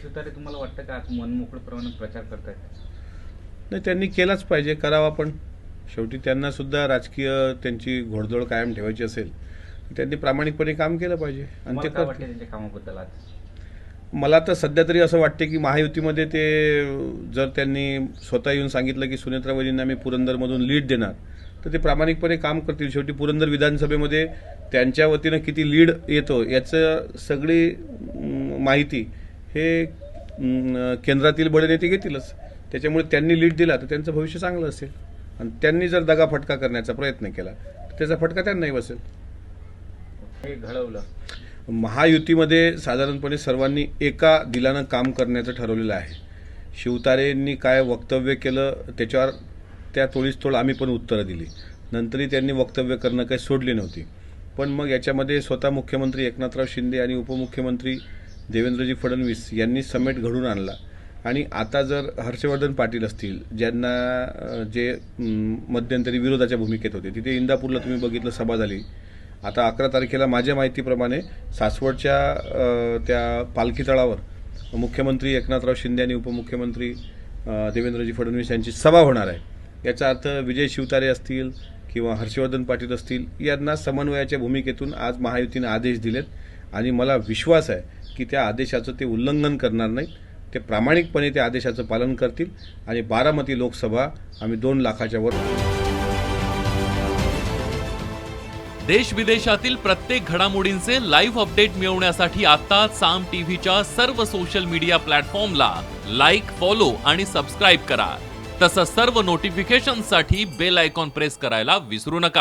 शिवतारे तुम्हाला वाटतं का आज मनमोकळेप्रमाणे प्रचार करतायत? नाही त्यांनी केलाच पाहिजे करावा पण. शेवटी त्यांना सुद्धा राजकीय त्यांची घोडदौड कायम ठेवायची असेल त्यांनी प्रामाणिकपणे काम केलं पाहिजे. आणि तुम्हाला ते करतील. त्यांच्या कामाबद्दल आज? मला तर सध्या तरी असं वाटते की महायुतीमध्ये ते जर त्यांनी स्वतः येऊन सांगितलं की सुनेत्रावजींना मी पुरंदरमधून लीड देणार तर ते प्रामाणिकपणे काम करतील. शेवटी पुरंदर विधानसभेमध्ये त्यांच्या वतीनं किती लीड येतो याचं सगळी अं, माहिती हे केंद्रातील बडे नेते घेतीलच. त्याच्यामुळे त्यांनी लीड दिला तर त्यांचं भविष्य चांगलं असेल. आणि त्यांनी जर दगाफटका करण्याचा प्रयत्न केला तर त्याचा फटका त्यांनाही बसेल. हे घडवलं. महायुतीमध्ये साधारणपणे सर्वांनी एका दिलानं काम करण्याचं ठरवलेलं आहे. शिवतारेंनी काय वक्तव्य केलं त्याच्यावर त्या तोडीस तोड आम्ही पण उत्तरं दिली. नंतरही त्यांनी वक्तव्य करणं काही सोडली नव्हती. पण मग याच्यामध्ये स्वतः मुख्यमंत्री एकनाथराव शिंदे आणि उपमुख्यमंत्री देवेंद्रजी फडणवीस यांनी समेट घडून आणला. आणि आता जर हर्षवर्धन पाटील असतील ज्यांना जे मध्यंतरी विरोधाच्या भूमिकेत होते तिथे इंदापूरला तुम्ही बघितलं सभा झाली. आता अकरा तारखेला माझ्या माहितीप्रमाणे सासवडच्या त्या पालखी तळावर मुख्यमंत्री एकनाथराव शिंदे आणि उपमुख्यमंत्री देवेंद्रजी फडणवीस यांची सभा होणार आहे. याचा अर्थ विजय शिवतारे असतील किंवा हर्षवर्धन पाटील असतील यांना समन्वयाच्या भूमिकेतून आज महायुतीने आदेश दिलेत. आणि मला विश्वास आहे की त्या आदेशाचं ते उल्लंघन करणार नाहीत. ते प्रामाणिकपणे त्या आदेशाचं पालन करतील आणि बारामती लोकसभा आम्ही दोन लाखाच्या वर देश विदेशातील प्रत्येक घडामोडींचे लाईव्ह अपडेट मिळवण्यासाठी आता साम टीव्हीच्या सर्व सोशल मीडिया प्लॅटफॉर्मला लाईक फॉलो आणि सबस्क्राईब करा. तसंच सर्व नोटिफिकेशनसाठी बेल आयकॉन प्रेस करायला विसरू नका.